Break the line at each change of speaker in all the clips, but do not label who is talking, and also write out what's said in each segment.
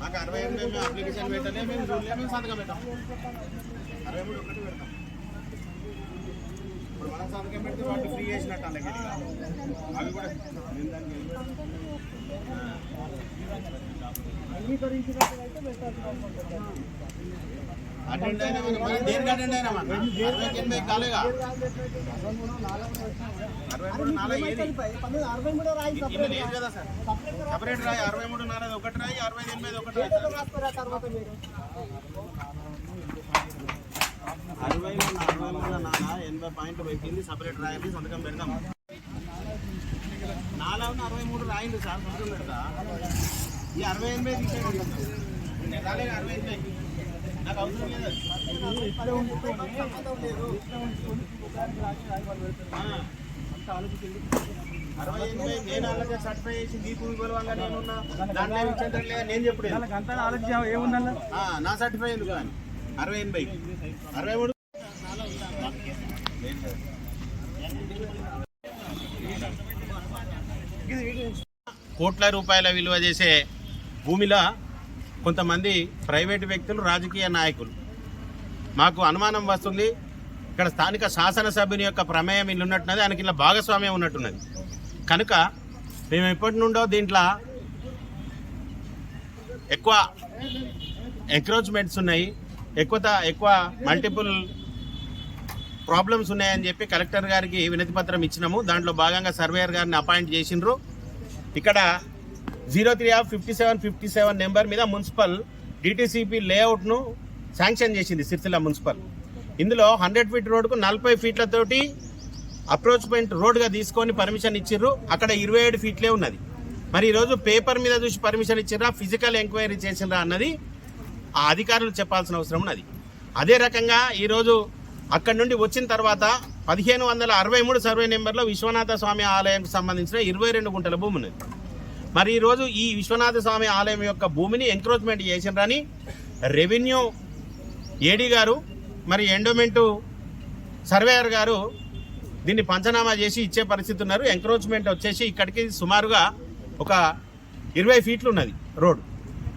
మాకు అరవై ఎనిమిది మేము అప్లికేషన్ పెట్టలే మేము చూడలే మేము సంతకం పెట్టాం. అరవై మూడు ఒకటి పెడతాం. ఇప్పుడు మనం సంతకం పెడితే వాటి ఫ్రీ చేసినట్టు అలాగే అవి కూడా నేను దానికి అటెండ్ అయినా మనం మనం దేనికి అటెండ్ అయినా మనం అరవైకి ఎనభై కాలేగా? అరవై మూడు నాలుగు ఏది? ఇల్లు లేదు కదా సార్? సపరేట్ రాయి అరవై మూడు నాలుగు ఒకటి రాయి అరవై ఎనిమిది ఒకటి రాయి అరవై అరవై మూడు నాలుగు ఎనభై పాయింట్లు పెట్టింది సపరేట్ రాయాలి సంతకం పెడదాం. నాలుగు అరవై మూడు రాయింది సార్ సంతకం పెడతా. ఈ అరవై ఎనిమిది తీసేయండి నేను అరవై ఎనిమిది నాకు అవసరం లేదు ఆ. అరవై ఎనిమిది నేను అలాగే సర్టిఫై చేసి భూమి కొలవంగా నేను దాంట్లో చెప్పుడు
అంతా ఏముందన్న?
నా సర్టిఫై ఎందుకు కానీ? అరవై ఎనభై అరవై మూడు. కోట్ల రూపాయల విలువ చేసే భూమిలో కొంతమంది ప్రైవేటు వ్యక్తులు రాజకీయ నాయకులు. మాకు అనుమానం వస్తుంది ఇక్కడ స్థానిక శాసనసభ్యుని యొక్క ప్రమేయం ఇల్లు ఉన్నట్టున్నది ఆయనకి ఇలా భాగస్వామ్యం ఉన్నట్టున్నది. కనుక మేము ఎప్పటి నుండో దీంట్లో ఎక్కువ ఎంక్రోచ్మెంట్స్ ఉన్నాయి ఎక్కువ ఎక్కువ మల్టిపుల్ ప్రాబ్లమ్స్ ఉన్నాయని చెప్పి కలెక్టర్ గారికి వినతి పత్రం ఇచ్చినాము. దాంట్లో భాగంగా సర్వేయర్ గారిని అపాయింట్ చేసిండ్రు. ఇక్కడ zero three of fifty seven fifty seven number మీద మున్సిపల్ డిటీసీపీ లేఅవుట్ను శాంక్షన్ చేసింది సిరిసిల్ల మున్సిపల్. ఇందులో హండ్రెడ్ ఫీట్ రోడ్కు నలభై ఫీట్లతోటి అప్రోచ్మెంట్ రోడ్గా తీసుకొని పర్మిషన్ ఇచ్చిర్రు. అక్కడ ఇరవై ఏడు ఫీట్లే ఉన్నది. మరి ఈరోజు పేపర్ మీద చూసి పర్మిషన్ ఇచ్చిర్రా ఫిజికల్ ఎంక్వైరీ చేసిండ్రా అన్నది ఆ అధికారులు చెప్పాల్సిన అవసరం ఉన్నది. అదే రకంగా ఈరోజు అక్కడి నుండి వచ్చిన తర్వాత పదిహేను వందల అరవై మూడు సర్వే నెంబర్లో విశ్వనాథ స్వామి ఆలయానికి సంబంధించిన ఇరవై రెండు గుంటల భూమి ఉన్నది. మరి ఈరోజు ఈ విశ్వనాథ స్వామి ఆలయం యొక్క భూమిని ఎంక్రోచ్మెంట్ చేసినరని రెవెన్యూ ఏడీ గారు మరి ఎండోమెంటు సర్వేయర్ గారు దీన్ని పంచనామా చేసి ఇచ్చే పరిస్థితి ఉన్నారు. ఎంక్రోచ్మెంట్ వచ్చేసి ఇక్కడికి సుమారుగా ఒక ఇరవై ఫీట్లు ఉన్నది రోడ్.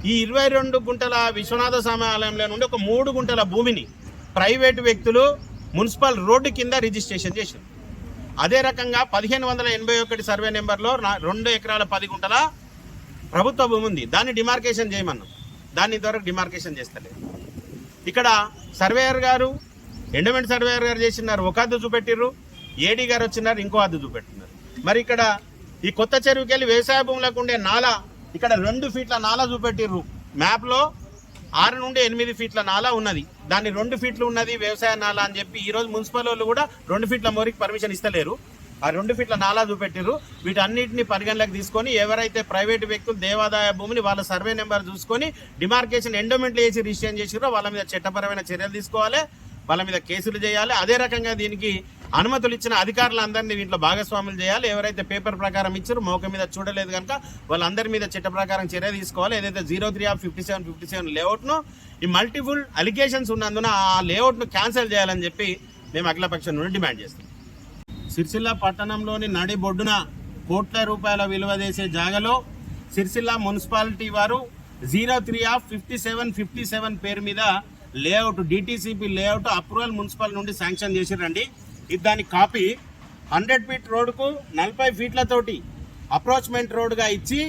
ఈ ఇరవై రెండు గుంటల విశ్వనాథ స్వామి ఆలయంలో నుండి ఒక మూడు గుంటల భూమిని ప్రైవేటు వ్యక్తులు మున్సిపల్ రోడ్డు కింద రిజిస్ట్రేషన్ చేశారు అదే రకంగా పదిహేను వందల ఎనభై ఒకటి సర్వే నెంబర్లో నా- రెండు ఎకరాల పది గుంటల ప్రభుత్వ భూమి ఉంది. దాన్ని డిమార్కేషన్ చేయమన్నాం దాన్ని ఇంతవరకు డిమార్కేషన్ చేస్తలేదు. ఇక్కడ సర్వేయర్ గారు ఎండమెంట్ సర్వేయర్ గారు చేసినారు. ఒక అద్దు చూపెట్టిర్రు. ఏడీ గారు వచ్చినారు. ఇంకో అద్దు చూపెట్టినారు. మరి ఇక్కడ ఈ కొత్త చెరువుకి వెళ్ళి వ్యవసాయ భూములకు ఉండే నాల ఇక్కడ రెండు ఫీట్ల నాల చూపెట్టిర్రు. మ్యాప్లో ఆరు నుండి ఎనిమిది ఫీట్ల నాలా ఉన్నది. దాన్ని రెండు ఫీట్లు ఉన్నది వ్యవసాయ నాల అని చెప్పి ఈ రోజు మున్సిపల్ వాళ్ళు కూడా రెండు ఫీట్ల మోరికి పర్మిషన్ ఇస్తలేరు. ఆ రెండు ఫీట్ల నాలా చూపెట్టిర్రు. వీటన్నిటిని పరిగణలోకి తీసుకొని ఎవరైతే ప్రైవేట్ వ్యక్తులు దేవాదాయ భూమిని వాళ్ళ సర్వే నెంబర్ చూసుకొని డిమార్కేషన్ ఎండోమెంట్లు వేసి రిజిస్ట్రేషన్ చేసిరో వాళ్ళ మీద చట్టపరమైన చర్యలు తీసుకోవాలి. వాళ్ళ మీద కేసులు చేయాలి. అదే రకంగా దీనికి అనుమతులు ఇచ్చిన అధికారులందరినీ దీంట్లో భాగస్వాములు చేయాలి. ఎవరైతే పేపర్ ప్రకారం ఇచ్చారో మౌక మీద చూడలేదు కనుక వాళ్ళందరి మీద చట్ట ప్రకారం చర్య తీసుకోవాలి. ఏదైతే zero three of fifty seven fifty seven లేఅవుట్ను ఈ మల్టిపుల్ అలిగేషన్స్ ఉన్నందున ఆ లేఅవుట్ను క్యాన్సిల్ చేయాలని చెప్పి మేము అఖిలపక్షం నుండి డిమాండ్ చేస్తాం సిరిసిల్ల పట్టణంలోని నడిబొడ్డున కోట్ల రూపాయల విలువ చేసే జాగలో సిరిసిల్ల మున్సిపాలిటీ వారు zero three of fifty seven fifty seven పేరు మీద layout DTCP layout approval municipal నుండి శాంక్షన్ చేసిరండి ఇది దాని కాపీ. హండ్రెడ్ ఫీట్ రోడ్కు నలభై ఫీట్లతోటి అప్రోచ్మెంట్ రోడ్గా ఇచ్చి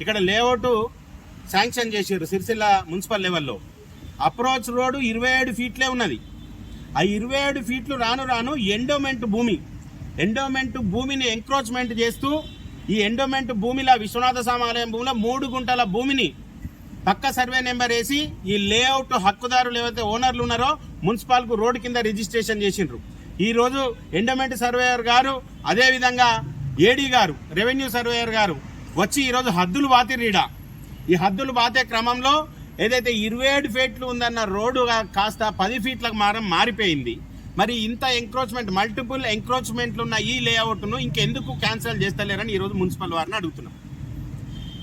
ఇక్కడ లేఅవుట్ శాంక్షన్ చేశారు సిరిసిల్ల మున్సిపల్ లెవెల్లో. అప్రోచ్ రోడ్డు ఇరవై ఏడు ఫీట్లే ఉన్నది. ఆ ఇరవై ఏడు ఫీట్లు రాను రాను ఎండోమెంట్ భూమి ఎండోమెంట్ భూమిని ఎంక్రోచ్మెంట్ చేస్తూ ఈ ఎండోమెంట్ భూమిలో విశ్వనాథ సామాలయం భూమిలో మూడు గుంటల భూమిని పక్క సర్వే నెంబర్ వేసి ఈ లేఅవుట్ హక్కుదారులు ఏవైతే ఓనర్లు ఉన్నారో మున్సిపాల్కు రోడ్డు కింద రిజిస్ట్రేషన్ చేసిండ్రు. ఈరోజు ఎండమెంట్ ఎండోమెంట్ సర్వేయర్ గారు అదేవిధంగా ఏడీ గారు రెవెన్యూ సర్వేయర్ గారు వచ్చి ఈరోజు హద్దులు బాతిరీడా ఈ హద్దులు బాతే క్రమంలో ఏదైతే ఇరవై ఏడు ఫీట్లు ఉందన్న రోడ్డు కాస్త పది ఫీట్లకు మారం మారిపోయింది. మరి ఇంత ఎంక్రోచ్మెంట్ మల్టిపుల్ ఎంక్రోచ్మెంట్లు ఉన్న ఈ లేఅవుట్ను ఇంకెందుకు క్యాన్సిల్ చేస్తలేరని ఈరోజు మున్సిపల్ వారిని అడుగుతున్నాం.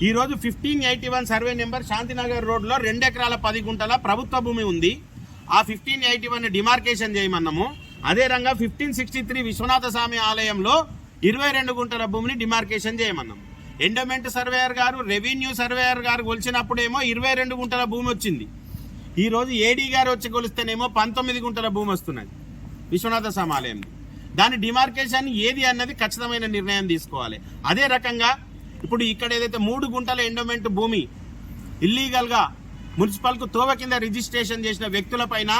ఈరోజు fifteen eighty one survey number Shantinagar రోడ్లో రెండు ఎకరాల పది గుంటల ప్రభుత్వ భూమి ఉంది. ఆ ఫిఫ్టీన్ ఎయిటీ వన్ డిమార్కేషన్ చేయమన్నాము. అదే Ranga fifteen sixty three Vishwanatha Swamy ఆలయంలో ఇరవై రెండు గుంటల భూమిని డిమార్కేషన్ చేయమన్నాం. ఎండోమెంట్ సర్వేయర్ గారు రెవెన్యూ సర్వేయర్ గారు కొలిచినప్పుడేమో ఇరవై రెండు గుంటల భూమి వచ్చింది. ఈరోజు ఏడీ గారు వచ్చి కొలిస్తేనేమో పంతొమ్మిది గుంటల భూమి వస్తున్నది విశ్వనాథ స్వామి ఆలయం దాని డిమార్కేషన్ ఏది అన్నది ఖచ్చితమైన నిర్ణయం తీసుకోవాలి. అదే రకంగా ఇప్పుడు ఇక్కడ ఏదైతే మూడు గుంటల ఎండోమెంట్ భూమి ఇల్లీగల్గా మున్సిపల్కు తోవ కింద రిజిస్ట్రేషన్ చేసిన వ్యక్తులపైన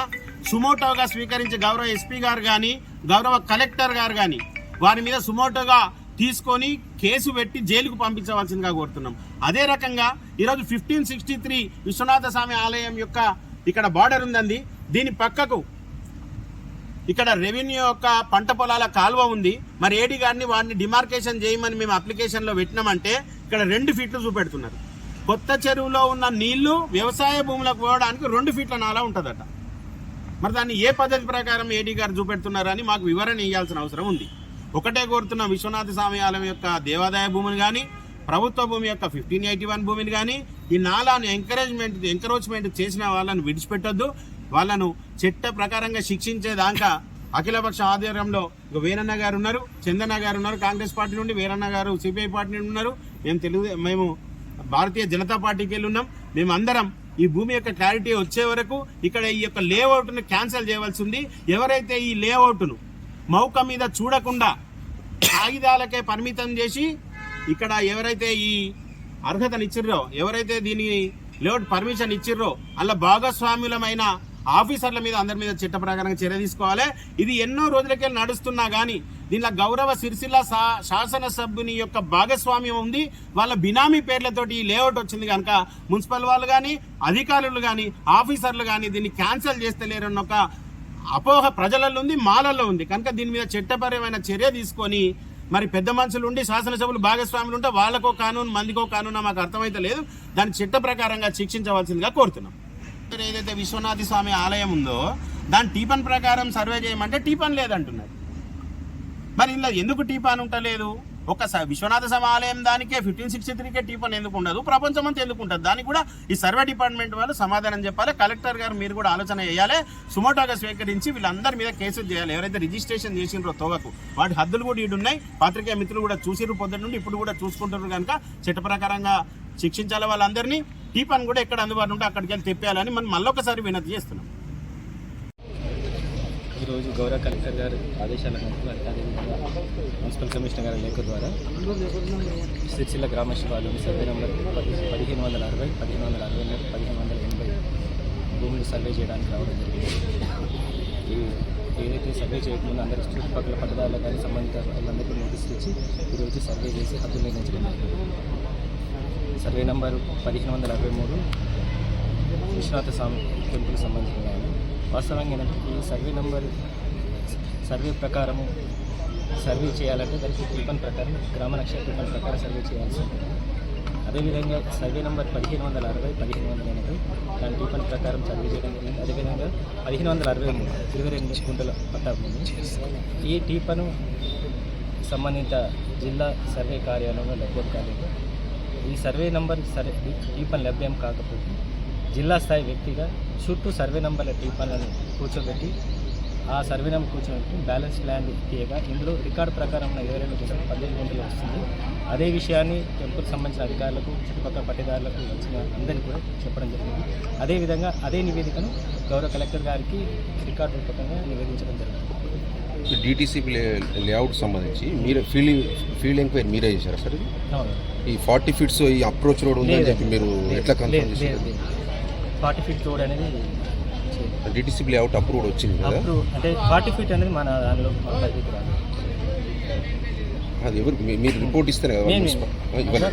సుమోటోగా స్వీకరించి గౌరవ ఎస్పీ గారు కానీ గౌరవ కలెక్టర్ గారు కానీ వారి మీద సుమోటోగా తీసుకొని కేసు పెట్టి జైలుకు పంపించవలసిందిగా కోరుతున్నాం. అదే రకంగా ఈరోజు fifteen sixty three Vishwanatha Swamy ఆలయం యొక్క ఇక్కడ బార్డర్ ఉందండి. దీని పక్కకు ఇక్కడ రెవెన్యూ యొక్క పంట పొలాల కాలువ ఉంది. మరి ఏడి గారిని వాడిని డిమార్కేషన్ చేయమని మేము అప్లికేషన్లో పెట్టినామంటే ఇక్కడ రెండు ఫీట్లు చూపెడుతున్నారు. కొత్త చెరువులో ఉన్న నీళ్ళు వ్యవసాయ భూములకు పోవడానికి రెండు ఫీట్ల నాలా ఉంటుందట. మరి దాన్ని ఏ పద్ధతి ప్రకారం ఏడీ గారు చూపెడుతున్నారని మాకు వివరణ ఇవ్వాల్సిన అవసరం ఉంది. ఒకటే కోరుతున్న విశ్వనాథ స్వామి ఆలయం యొక్క దేవాదాయ భూమిని కానీ ప్రభుత్వ భూమి యొక్క ఫిఫ్టీన్ ఎయిటీ వన్ భూమిని కానీ ఈ నాలాను ఎంకరేజ్మెంట్ ఎంకరేజ్మెంట్ చేసిన వాళ్ళను విడిచిపెట్టొద్దు. వాళ్ళను చట్ట ప్రకారంగా శిక్షించేదాకా అఖిలపక్ష ఆధ్వర్యంలో ఇక వీరన్న గారు ఉన్నారు చందన్న గారు ఉన్నారు కాంగ్రెస్ పార్టీ నుండి వీరన్న గారు సిపిఐ పార్టీ నుండి ఉన్నారు. మేము తెలుగు మేము భారతీయ జనతా పార్టీకి వెళ్ళి ఉన్నాం మేము అందరం ఈ భూమి యొక్క క్లారిటీ వచ్చే వరకు ఇక్కడ ఈ యొక్క లేఅవుట్ను క్యాన్సిల్ చేయవలసి ఉంది. ఎవరైతే ఈ లేఅవుట్ను మౌక మీద చూడకుండా కాగితాలకే పరిమితం చేసి ఇక్కడ ఎవరైతే ఈ అర్హతనిచ్చిర్రో ఎవరైతే దీని లేఅవుట్ పర్మిషన్ ఇచ్చిర్రో అలా భాగస్వాములమైన ఆఫీసర్ల మీద అందరి మీద చట్ట ప్రకారంగా చర్య తీసుకోవాలి. ఇది ఎన్నో రోజులకే నడుస్తున్నా కానీ దీనిలో గౌరవ సిరిసిల్ల శా శాసనసభ్యుని యొక్క భాగస్వామ్యం ఉంది. వాళ్ళ బినామీ పేర్లతోటి ఈ లేఅవుట్ వచ్చింది కనుక మున్సిపల్ వాళ్ళు కానీ అధికారులు కానీ ఆఫీసర్లు కానీ దీన్ని క్యాన్సిల్ చేస్తలేరన్న ఒక అపోహ ప్రజలలో ఉంది మాలల్లో ఉంది. కనుక దీని మీద చట్టపరమైన చర్య తీసుకొని మరి పెద్ద మనుషులు ఉండి శాసనసభ్యులు భాగస్వాములు ఉంటే వాళ్ళకో కానూన్ మందికో కానూన్ మాకు అర్థమైతే లేదు. దాని చట్ట ప్రకారంగా శిక్షించవలసిందిగా కోరుతున్నాం. ఏదైతే విశ్వనాథ స్వామి ఆలయం ఉందో దాని టీపన్ ప్రకారం సర్వే చేయమంటే టీపన్ లేదంటున్నారు. మరి ఇలా ఎందుకు టీపాన్ ఉంటలేదు? ఒక స- విశ్వనాథ సమాలయం ఆలయం దానికే ఫిఫ్టీన్ సిక్స్టీ త్రీకే టీపన్ ఎందుకు ఉండదు? ప్రపంచం అంతా ఎందుకు ఉంటుంది? దానికి కూడా ఈ సర్వే డిపార్ట్మెంట్ వాళ్ళు సమాధానం చెప్పాలి. కలెక్టర్ గారు మీరు కూడా ఆలోచన చేయాలి. సుమోటోగా స్వీకరించి వీళ్ళందరి మీద కేసులు చేయాలి. ఎవరైతే రిజిస్ట్రేషన్ చేసిండ్రో తోగకు వాటి హద్దులు కూడా ఈడు ఉన్నాయి. పాత్రికేయ మిత్రులు కూడా చూసిరు పొద్దున్న నుండి ఇప్పుడు కూడా చూసుకుంటున్నారు కనుక చట్ట ప్రకారంగా శిక్షించాలి వాళ్ళందరినీ. టీపాన్ కూడా ఎక్కడ అందుబాటులో ఉంటే అక్కడికి వెళ్ళి తెప్పేయాలని మనం మళ్ళొకసారి వినతి చేస్తున్నాం.
ఈరోజు గౌరవ కలెక్టర్ గారు ఆదేశాల మేరకు అదేవిధంగా మున్సిపల్ కమిషనర్ గారి లేఖ ద్వారా సిరిసిల్ల గ్రామ శివాలోని సర్వే నెంబర్ పదిహేను వందల అరవై పదిహేను వందల అరవై ఎనిమిది పదిహేను వందల ఎనభై భూములు సర్వే చేయడానికి రావడం జరిగింది. ఈ ఏదైతే సర్వే చేయకముందు అందరి చుట్టుపక్కల పట్టదారులకు కానీ సంబంధిత వాళ్ళందరికీ నోటీసులు ఇచ్చి ఈరోజు సర్వే చేసి హద్దు నిర్ణయించడం సర్వే నెంబర్ పదిహేను వందల అరవై మూడు విశ్వనాథ స్వామి టెంపుల్కి సంబంధించిన వాస్తవంగా ఏంటంటే ఈ సర్వే నెంబర్ సర్వే ప్రకారము సర్వే చేయాలంటే దానికి కూపన్ ప్రకారం గ్రామ నక్షత్ర కూపన్ ప్రకారం సర్వే చేయాల్సి ఉంటుంది. అదేవిధంగా సర్వే నంబర్ పదిహేను వందల అరవై పదిహేను వందల ఎనభై దాని కూపన్ ప్రకారం సర్వే చేయడం జరిగింది. అదేవిధంగా పదిహేను వందల అరవై మూడు ఇరవై రెండు గుంటల పట్టా ఈ టీపను సంబంధిత జిల్లా సర్వే కార్యాలయంలో లభ్యం కాలేదు. ఈ సర్వే నంబర్ సర్వే టీపన్ లభ్యం కాకపోతే జిల్లా స్థాయి వ్యక్తిగా చుట్టూ సర్వే నంబర్ల టీపన్లను కూర్చోబెట్టి ఆ సర్వే నెంబర్ కూర్చోబెట్టి బ్యాలెన్స్ ప్లాన్ తీయగా ఇందులో రికార్డు ప్రకారం ఉన్న ఇరవై రెండు గుంటలు పద్దెనిమిది గుంటలు వస్తుంది. అదే విషయాన్ని టెంపుల్కి సంబంధించిన అధికారులకు చుట్టుపక్కల పట్టేదారులకు వచ్చిన అందరికీ కూడా చెప్పడం జరిగింది. అదేవిధంగా అదే నివేదికను గౌరవ కలెక్టర్ గారికి రికార్డు రూపకంగా నివేదించడం జరిగింది.
డిటీసీ లేఅవుట్ సంబంధించి మీరు ఫీల్డ్ ఫీల్డ్ ఎంక్వైరీ మీరే చేశారా సార్ ఈ ఫార్టీ ఫీట్స్ ఈ అప్రోచ్ రోడ్ ఉందని చెప్పి మీరు ఎట్లా కన్ఫర్మ్ చేశారు?
ఫార్టీ ఫీట్ రోడ్ అనేది
డిటీసీ లేఅవుట్ అప్రూవ్డ్ వచ్చింది కదా?
అప్రూవ్ అంటే ఫార్టీ ఫీట్ అనేది మన దానిలో మన పరిధికి రాదు.
అది ఎవరు? మీరు రిపోర్ట్ ఇస్తేనే కదా